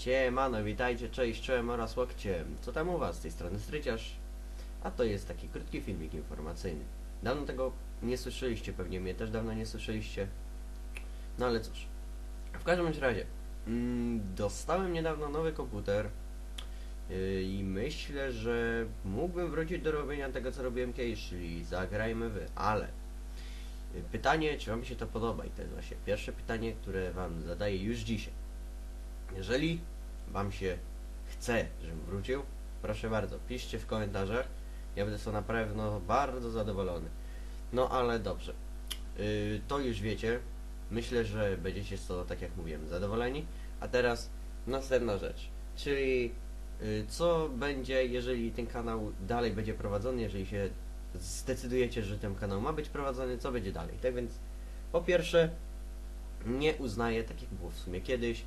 Siemano, witajcie, cześć, czołem oraz łokciem. Co tam u was? Z tej strony Stryciarz. A to jest taki krótki filmik informacyjny. Dawno tego nie słyszeliście, pewnie mnie też dawno nie słyszeliście. No ale cóż. W każdym razie, mm, dostałem niedawno nowy komputer yy, i myślę, że mógłbym wrócić do robienia tego, co robiłem kiedyś, czyli zagrajmy wy, ale yy, pytanie, czy wam się to podoba i to jest właśnie pierwsze pytanie, które wam zadaję już dzisiaj. Jeżeli Wam się chce, żebym wrócił, proszę bardzo, piszcie w komentarzach. Ja będę to na pewno bardzo zadowolony. No ale dobrze. Yy, to już wiecie. Myślę, że będziecie z to, tak jak mówiłem, zadowoleni. A teraz następna rzecz. Czyli yy, co będzie, jeżeli ten kanał dalej będzie prowadzony, jeżeli się zdecydujecie, że ten kanał ma być prowadzony, co będzie dalej. Tak więc po pierwsze nie uznaję, tak jak było w sumie kiedyś,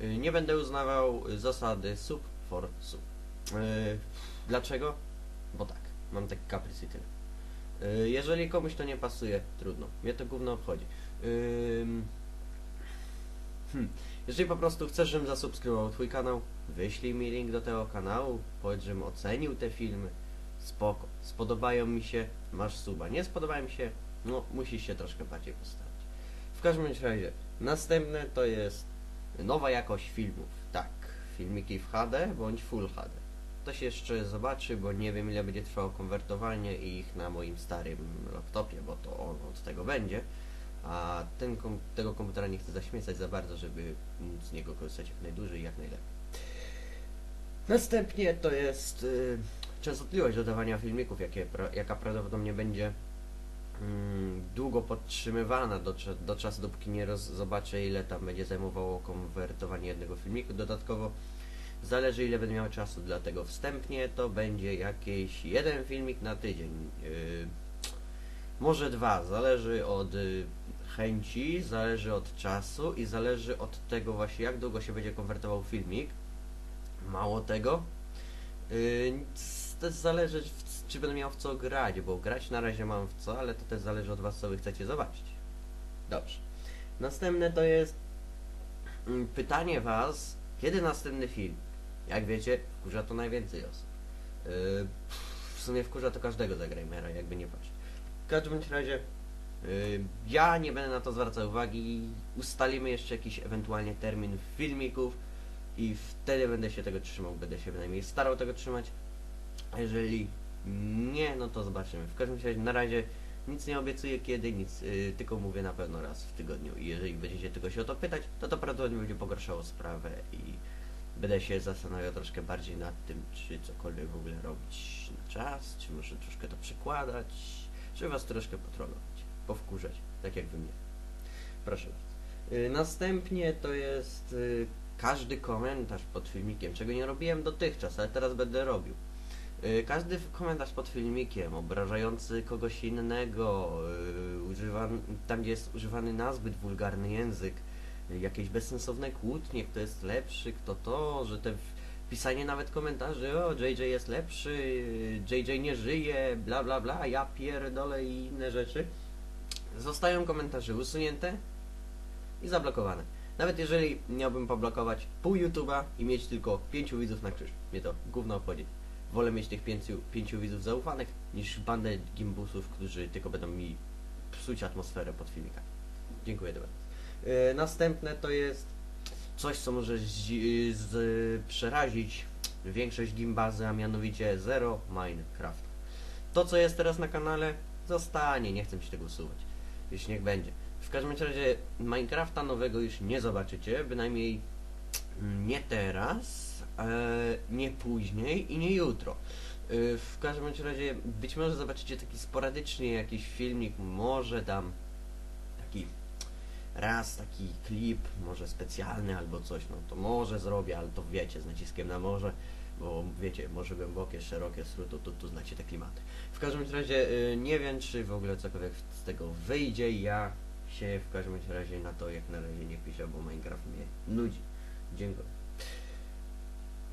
nie będę uznawał zasady sub for sub. Yy, dlaczego? Bo tak, mam taki kaprys i tyle. Yy, jeżeli komuś to nie pasuje, trudno. Mnie to gówno obchodzi. Hmm. Jeżeli po prostu chcesz, żebym zasubskrybował twój kanał, wyślij mi link do tego kanału, powiedz, żebym ocenił te filmy. Spoko. Spodobają mi się, masz suba. Nie spodobają mi się, no musisz się troszkę bardziej postawić. W każdym razie, następne to jest Nowa jakość filmów. Tak, filmiki w HD bądź Full HD. To się jeszcze zobaczy, bo nie wiem ile będzie trwało konwertowanie ich na moim starym laptopie, bo to on od tego będzie. A ten, tego komputera nie chcę zaśmiecać za bardzo, żeby z niego korzystać jak najdłużej i jak najlepiej. Następnie to jest y, częstotliwość dodawania filmików, jakie, jaka prawdopodobnie będzie długo podtrzymywana do, do czasu, dopóki nie roz, zobaczę ile tam będzie zajmowało konwertowanie jednego filmiku. Dodatkowo zależy ile będę miał czasu, dlatego wstępnie to będzie jakiś jeden filmik na tydzień. Yy, może dwa, zależy od y, chęci, zależy od czasu i zależy od tego właśnie jak długo się będzie konwertował filmik. Mało tego, yy, zależy w, czy będę miał w co grać, bo grać na razie mam w co, ale to też zależy od was co wy chcecie zobaczyć. Dobrze. Następne to jest mm, pytanie was, kiedy następny film? Jak wiecie, wkurza to najwięcej osób. Yy, w sumie wkurza to każdego zagrajmera, jakby nie patrzeć. W każdym razie yy, ja nie będę na to zwracał uwagi. Ustalimy jeszcze jakiś ewentualnie termin filmików i wtedy będę się tego trzymał, będę się bynajmniej starał tego trzymać. Jeżeli nie, no to zobaczymy. W każdym razie na razie nic nie obiecuję kiedy, nic, yy, tylko mówię na pewno raz w tygodniu. I jeżeli będziecie tylko się o to pytać, to to prawdopodobnie będzie pogarszało sprawę i będę się zastanawiał troszkę bardziej nad tym, czy cokolwiek w ogóle robić na czas, czy może troszkę to przekładać, czy was troszkę potrolować, powkurzać, tak jak wy mnie. Proszę bardzo. Yy, następnie to jest yy, każdy komentarz pod filmikiem, czego nie robiłem dotychczas, ale teraz będę robił. Yy, Każdy komentarz pod filmikiem obrażający kogoś innego, używany, tam gdzie jest używany nazbyt wulgarny język, yy, jakieś bezsensowne kłótnie, kto jest lepszy, kto to, że te pisanie nawet komentarzy, o JJ jest lepszy, JJ nie żyje, bla bla bla, ja pierdolę i inne rzeczy. Zostają komentarze usunięte i zablokowane. Nawet jeżeli miałbym poblokować pół YouTube'a i mieć tylko pięciu widzów na krzyż, mnie to gówno obchodzi. Wolę mieć tych pięciu, pięciu widzów zaufanych niż bandę gimbusów, którzy tylko będą mi psuć atmosferę pod filmikami. Dziękuję bardzo. Yy, następne to jest coś, co może z, z, przerazić większość gimbazy, a mianowicie Zero Minecraft. To, co jest teraz na kanale, zostanie, nie chcę się tego usuwać. Już niech będzie. W każdym razie Minecrafta nowego już nie zobaczycie, bynajmniej nie teraz, e, nie później i nie jutro. E, w każdym razie być może zobaczycie taki sporadycznie jakiś filmik, może dam taki raz taki klip, może specjalny albo coś, no to może zrobię, ale to wiecie, z naciskiem na morze, bo wiecie, morze głębokie, szerokie, sruto, tu, tu znacie te klimaty. W każdym razie y, nie wiem, czy w ogóle cokolwiek z tego wyjdzie, ja się w każdym razie na to jak na razie nie piszę, bo Minecraft mnie nudzi. Dziękuję.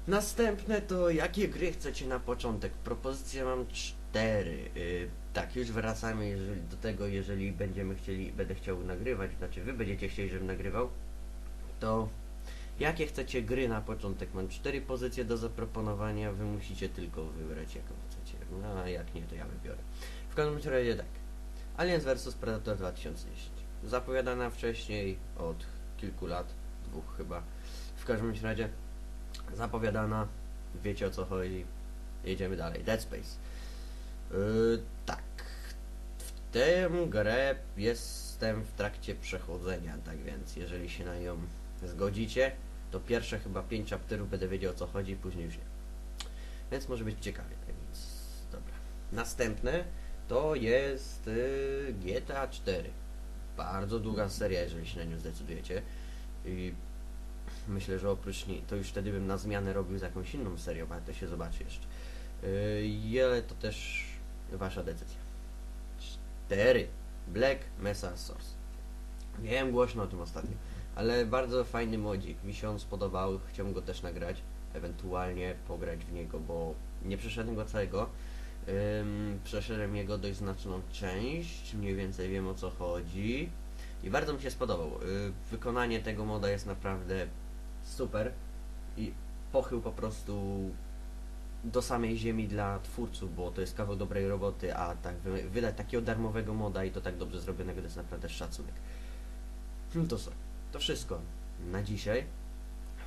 Następne to jakie gry chcecie na początek? Propozycje mam cztery. Y, tak, już wracamy jeżeli, do tego, jeżeli będziemy chcieli, będę chciał nagrywać, znaczy wy będziecie chcieli, żebym nagrywał, to Jakie chcecie gry na początek? Mam cztery pozycje do zaproponowania, wy musicie tylko wybrać jaką chcecie. No a jak nie, to ja wybiorę. W każdym razie tak. Aliens vs Predator 2010. Zapowiadana wcześniej od kilku lat, dwóch chyba. W każdym razie zapowiadana, wiecie o co chodzi. Jedziemy dalej. Dead Space. Yy, tak. W tę grę jestem w trakcie przechodzenia, tak więc jeżeli się na nią zgodzicie, to pierwsze chyba pięć chapterów będę wiedział o co chodzi, później już nie. Więc może być ciekawie, tak więc dobra. Następne to jest y, GTA 4. Bardzo długa seria, jeżeli się na nią zdecydujecie. I myślę, że oprócz niej, to już wtedy bym na zmianę robił z jakąś inną serią, ale to się zobaczy jeszcze. Yy, ale to też wasza decyzja. 4. Black Mesa Source. Wiem głośno o tym ostatnio, ale bardzo fajny modzik. Mi się on spodobał, chciałbym go też nagrać, ewentualnie pograć w niego, bo nie przeszedłem go całego. Ym, przeszedłem jego dość znaczną część, mniej więcej wiem o co chodzi i bardzo mi się spodobał. Yy, wykonanie tego moda jest naprawdę super i pochył po prostu do samej ziemi dla twórców, bo to jest kawał dobrej roboty, a tak wy, wydać takiego darmowego moda i to tak dobrze zrobionego to jest naprawdę szacunek. Hmm, To co? To wszystko na dzisiaj.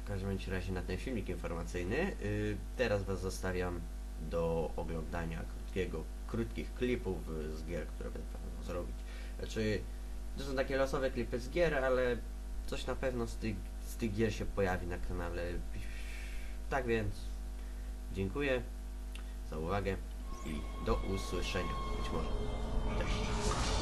W każdym razie na ten filmik informacyjny. Yy, teraz Was zostawiam do oglądania krótkiego, krótkich klipów y, z gier, które będę planował zrobić. Znaczy, to są takie losowe klipy z gier, ale coś na pewno z tych, z tych gier się pojawi na kanale. Tak więc dziękuję za uwagę i do usłyszenia. Być może. Cześć.